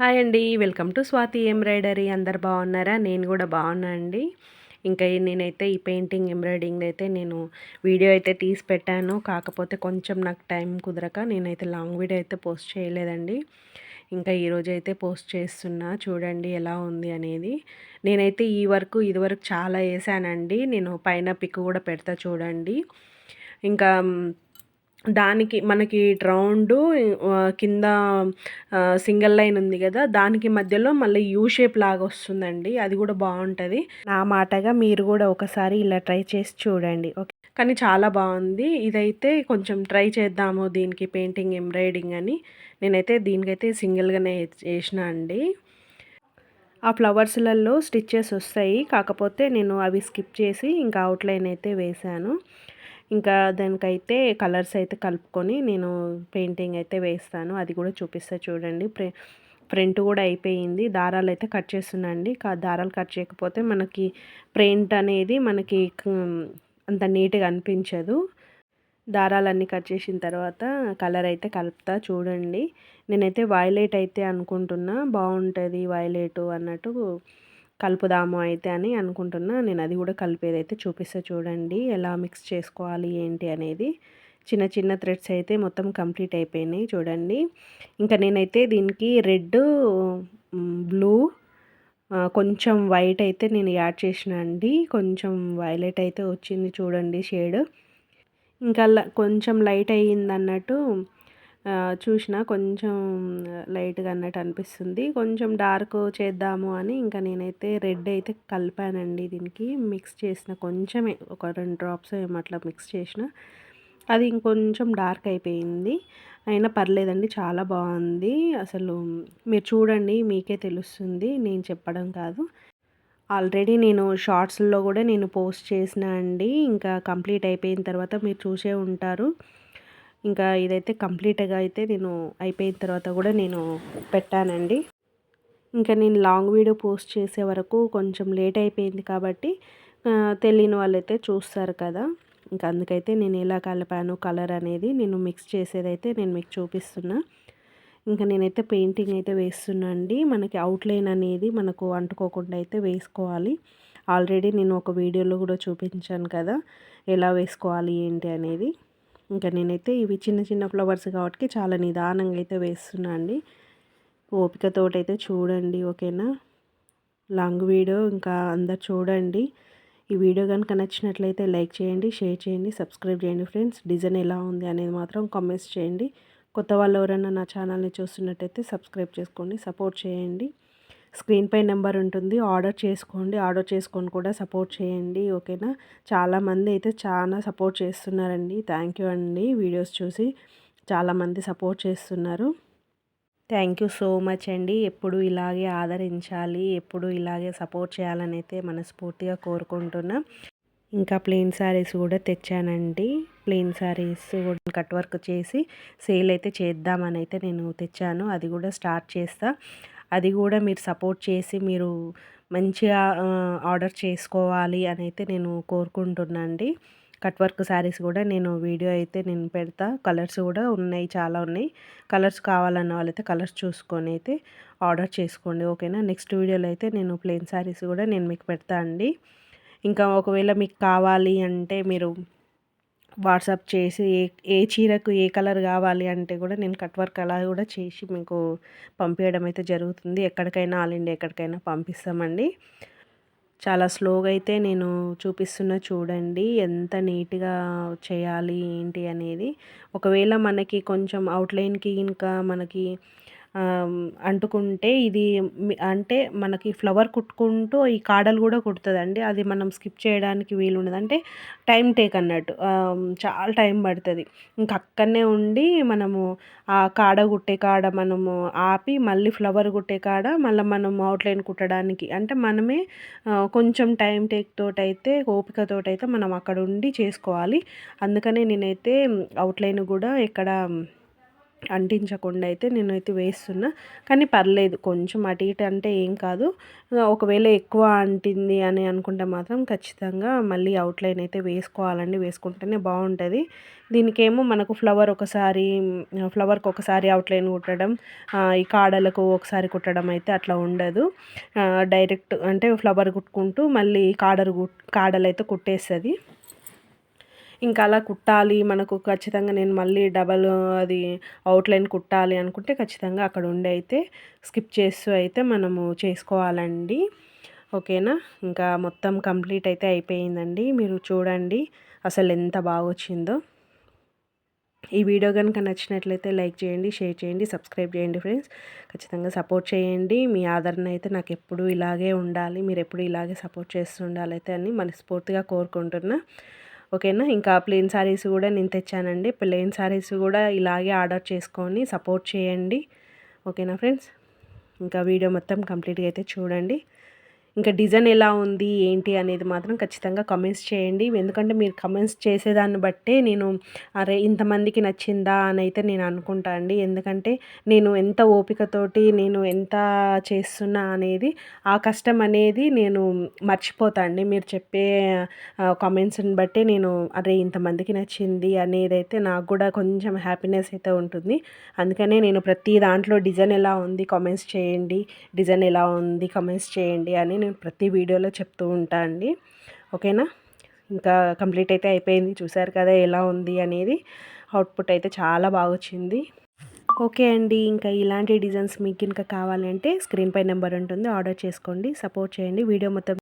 Hi అండి welcome to Swathi embroidery. అందరు బాగున్నారా? నేను కూడా బాగున్నా అండి. ఇంకా నేనైతే ఈ పెయింటింగ్ ఎంబ్రాయిడింగ్ అయితే నేను వీడియో అయితే తీసి పెట్టాను. కాకపోతే కొంచెం నాకు టైం కుదరక నేనైతే లాంగ్ వీడియో అయితే పోస్ట్ చేయలేదండి. ఇంకా ఈరోజు అయితే పోస్ట్ చేస్తున్నా చూడండి ఎలా ఉంది అనేది. నేనైతే ఈ వరకు ఇది వరకు చాలా వేసానండి. నేను పైన పిక్ కూడా పెడతా చూడండి. ఇంకా దానికి మనకి రౌండు కింద సింగిల్ లైన్ ఉంది కదా దానికి మధ్యలో మళ్ళీ యూ షేప్ లాగా వస్తుందండి. అది కూడా బాగుంటుంది. నా మాటగా మీరు కూడా ఒకసారి ఇలా ట్రై చేసి చూడండి. ఓకే. కానీ చాలా బాగుంది. ఇదైతే కొంచెం ట్రై చేద్దాము దీనికి పెయింటింగ్ ఎంబ్రాయిడింగ్ అని. నేనైతే దీనికైతే సింగిల్గానే చేసిన అండి. ఆ ఫ్లవర్స్లలో స్టిచ్చెస్ వస్తాయి. కాకపోతే నేను అవి స్కిప్ చేసి ఇంకా అవుట్లైన్ అయితే వేశాను. ఇంకా దానికైతే కలర్స్ అయితే కలుపుకొని నేను పెయింటింగ్ అయితే వేస్తాను. అది కూడా చూపిస్తా చూడండి. ప్రింట్ కూడా అయిపోయింది. దారాలు అయితే కట్ చేస్తున్నాండి దారాలు కట్ చేయకపోతే మనకి ప్రింట్ అనేది మనకి అంత నీట్గా అనిపించదు. దారాలన్నీ కట్ చేసిన తర్వాత కలర్ అయితే కలుపుతా చూడండి. నేనైతే వైలెట్ అయితే అనుకుంటున్నా. బాగుంటుంది వైలెట్ అన్నట్టు కలుపుదాము అయితే అని అనుకుంటున్నా. నేను అది కూడా కలిపేది అయితే చూపిస్తే చూడండి. ఎలా మిక్స్ చేసుకోవాలి ఏంటి అనేది. చిన్న చిన్న థ్రెడ్స్ అయితే మొత్తం కంప్లీట్ అయిపోయినాయి చూడండి. ఇంకా నేనైతే దీనికి రెడ్ బ్లూ కొంచెం వైట్ అయితే నేను యాడ్ చేసిన అండి. కొంచెం వైలెట్ అయితే వచ్చింది చూడండి షేడ్. ఇంకా కొంచెం లైట్ అయ్యింది అన్నట్టు చూసిన కొంచెం లైట్గా అన్నట్టు అనిపిస్తుంది. కొంచెం డార్క్ చేద్దాము అని ఇంకా నేనైతే రెడ్ అయితే కలిపానండి దీనికి. మిక్స్ చేసిన కొంచెమే ఒక రెండు డ్రాప్స్ ఏమట్లా అట్లా మిక్స్ చేసిన. అది ఇంకొంచెం డార్క్ అయిపోయింది. అయినా పర్లేదండి చాలా బాగుంది. అసలు మీరు చూడండి మీకే తెలుస్తుంది నేను చెప్పడం కాదు. ఆల్రెడీ నేను షార్ట్స్లో కూడా నేను పోస్ట్ చేసిన అండి. ఇంకా కంప్లీట్ అయిపోయిన తర్వాత మీరు చూసే ఉంటారు. ఇంకా ఇదైతే కంప్లీట్గా అయితే నేను అయిపోయిన తర్వాత కూడా నేను పెట్టానండి. ఇంకా నేను లాంగ్ వీడియో పోస్ట్ చేసే వరకు కొంచెం లేట్ అయిపోయింది కాబట్టి తెలియని వాళ్ళైతే చూస్తారు కదా. ఇంకా అందుకైతే నేను ఎలా కలిపాను కలర్ అనేది నేను మిక్స్ చేసేదైతే నేను మీకు చూపిస్తున్నా. ఇంకా నేనైతే పెయింటింగ్ అయితే వేస్తున్నా అండి మనకి అవుట్లైన్ అనేది మనకు అంటుకోకుండా అయితే వేసుకోవాలి. ఆల్రెడీ నేను ఒక వీడియోలో కూడా చూపించాను కదా ఎలా వేసుకోవాలి ఏంటి అనేది. ఇంకా నేనైతే ఇవి చిన్న చిన్న ఫ్లవర్స్ కాబట్టి చాలా నిదానంగా అయితే వేస్తున్నా అండి. ఓపికతోటైతే అయితే చూడండి ఓకేనా? లాంగ్ వీడియో ఇంకా అందరు చూడండి. ఈ వీడియో కనుక నచ్చినట్లయితే లైక్ చేయండి షేర్ చేయండి సబ్స్క్రైబ్ చేయండి ఫ్రెండ్స్. డిజైన్ ఎలా ఉంది అనేది మాత్రం కామెంట్స్ చేయండి. కొత్త వాళ్ళు ఎవరైనా నా ఛానల్ని చూస్తున్నట్టయితే సబ్స్క్రైబ్ చేసుకోండి సపోర్ట్ చేయండి. స్క్రీన్ పై నెంబర్ ఉంటుంది. ఆర్డర్ చేసుకోండి. ఆర్డర్ చేసుకొని కూడా సపోర్ట్ చేయండి. ఓకేనా? చాలామంది అయితే చాలా సపోర్ట్ చేస్తున్నారండి. థ్యాంక్ యూ అండి. వీడియోస్ చూసి చాలామంది సపోర్ట్ చేస్తున్నారు. థ్యాంక్ యూ సో మచ్ అండి. ఎప్పుడు ఇలాగే ఆదరించాలి. ఎప్పుడు ఇలాగే సపోర్ట్ చేయాలని అయితే మనస్ఫూర్తిగా కోరుకుంటున్నా. ఇంకా ప్లెయిన్ శారీస్ కూడా తెచ్చానండి. ప్లెయిన్ శారీస్ కూడా కట్ వర్క్ చేసి సేల్ అయితే చేద్దామని అయితే నేను తెచ్చాను. అది కూడా స్టార్ట్ చేస్తా. అది కూడా మీరు సపోర్ట్ చేసి మీరు మంచిగా ఆర్డర్ చేసుకోవాలి అని అయితే నేను కోరుకుంటున్నా అండి కట్ వర్క్ శారీస్ కూడా నేను వీడియో అయితే నేను పెడతా. కలర్స్ కూడా ఉన్నాయి చాలా ఉన్నాయి. కలర్స్ కావాలన్న వాళ్ళైతే కలర్స్ చూసుకొని అయితే ఆర్డర్ చేసుకోండి ఓకేనా? నెక్స్ట్ వీడియోలో అయితే నేను ప్లెయిన్ శారీస్ కూడా నేను మీకు పెడతా అండి. ఇంకా ఒకవేళ మీకు కావాలి అంటే మీరు వాట్సాప్ చేసి ఏ ఏ చీరకు ఏ కలర్ కావాలి అంటే కూడా నేను కట్ వర్క్ అలా కూడా చేసి మీకు పంపించడం అయితే జరుగుతుంది. ఎక్కడికైనా ఆల్ ఇండియా ఎక్కడికైనా పంపిస్తామండి. చాలా స్లోగా అయితే నేను చూపిస్తున్న చూడండి ఎంత నీట్గా చేయాలి ఏంటి అనేది. ఒకవేళ మనకి కొంచెం అవుట్లైన్కి ఇంకా మనకి అంటుకుంటే ఇది అంటే మనకి ఫ్లవర్ కుట్టుకుంటూ ఈ కాడలు కూడా కుడుతుందండి. అది మనం స్కిప్ చేయడానికి వీలు ఉండదు అంటే టైం టేక్ అన్నట్టు. చాలా టైం పడుతుంది. ఇంక అక్కడనే ఉండి మనము ఆ కాడ కుట్టే కాడ మనము ఆపి మళ్ళీ ఫ్లవర్ కుట్టే కాడ మళ్ళీ మనం అవుట్లైన్ కుట్టడానికి. అంటే మనమే కొంచెం టైం టేక్ తోటైతే ఓపికతోటైతే మనం అక్కడ ఉండి చేసుకోవాలి. అందుకనే నేనైతే అవుట్లైన్ కూడా ఇక్కడ అంటించకుండా అయితే నేనైతే వేస్తున్నా. కానీ పర్లేదు కొంచెం అటు ఇటు అంటే ఏం కాదు. ఒకవేళ ఎక్కువ అంటింది అని అనుకుంటే మాత్రం ఖచ్చితంగా మళ్ళీ అవుట్లైన్ అయితే వేసుకోవాలండి. వేసుకుంటేనే బాగుంటుంది. దీనికేమో మనకు ఫ్లవర్ ఒకసారి ఫ్లవర్కి ఒకసారి అవుట్లైన్ కుట్టడం ఈ కాడలకు ఒకసారి కుట్టడం అయితే అట్లా ఉండదు. డైరెక్ట్ అంటే ఫ్లవర్ కుట్టుకుంటూ మళ్ళీ కాడరు కాడలు అయితే కుట్టేస్తుంది. ఇంకా అలా కుట్టాలి మనకు ఖచ్చితంగా నేను మళ్ళీ డబల్ అది అవుట్లైన్ కుట్టాలి అనుకుంటే ఖచ్చితంగా అక్కడ ఉండి అయితే స్కిప్ చేస్తూ అయితే మనము చేసుకోవాలండి. ఓకేనా? ఇంకా మొత్తం కంప్లీట్ అయితే అయిపోయిందండి. మీరు చూడండి అసలు ఎంత బాగా వచ్చిందో. ఈ వీడియో కనుక నచ్చినట్లయితే లైక్ చేయండి షేర్ చేయండి సబ్స్క్రైబ్ చేయండి ఫ్రెండ్స్. ఖచ్చితంగా సపోర్ట్ చేయండి. మీ ఆదరణ అయితే నాకు ఎప్పుడు ఇలాగే ఉండాలి. మీరు ఎప్పుడు ఇలాగే సపోర్ట్ చేస్తుండాలి అయితే అని మనస్ఫూర్తిగా కోరుకుంటున్నా. ఓకేనా? ఇంకా ప్లెయిన్ శారీస్ కూడా నేను తెచ్చానండి. ప్లెయిన్ శారీస్ కూడా ఇలాగే ఆర్డర్ చేసుకొని సపోర్ట్ చేయండి. ఓకేనా ఫ్రెండ్స్? ఇంకా వీడియో మొత్తం కంప్లీట్గా అయితే చూడండి. ఇంకా డిజైన్ ఎలా ఉంది ఏంటి అనేది మాత్రం ఖచ్చితంగా కమెంట్స్ చేయండి. ఎందుకంటే మీరు కమెంట్స్ చేసేదాన్ని బట్టే నేను అరే ఇంతమందికి నచ్చిందా అని అయితే నేను అనుకుంటా అండి. ఎందుకంటే నేను ఎంత ఓపికతోటి నేను ఎంత చేస్తున్నా అనేది ఆ కష్టం అనేది నేను మర్చిపోతా అండి. మీరు చెప్పే కామెంట్స్ని బట్టి నేను అరే ఇంతమందికి నచ్చింది అనేది అయితే నాకు కూడా కొంచెం హ్యాపీనెస్ అయితే ఉంటుంది. అందుకనే నేను ప్రతి దాంట్లో డిజైన్ ఎలా ఉంది కామెంట్స్ చేయండి. డిజైన్ ఎలా ఉంది కామెంట్స్ చేయండి అని నేను ప్రతి వీడియోలో చెప్తూ ఉంటా అండి. ఓకేనా? ఇంకా కంప్లీట్ అయితే అయిపోయింది. చూసారు కదా ఎలా ఉంది అనేది. అవుట్పుట్ అయితే చాలా బాగా వచ్చింది. ఓకే అండి. ఇంకా ఇలాంటి డిజైన్స్ మీకు ఇంకా కావాలంటే స్క్రీన్ పై నెంబర్ ఉంటుంది. ఆర్డర్ చేసుకోండి. సపోర్ట్ చేయండి. వీడియో మొత్తం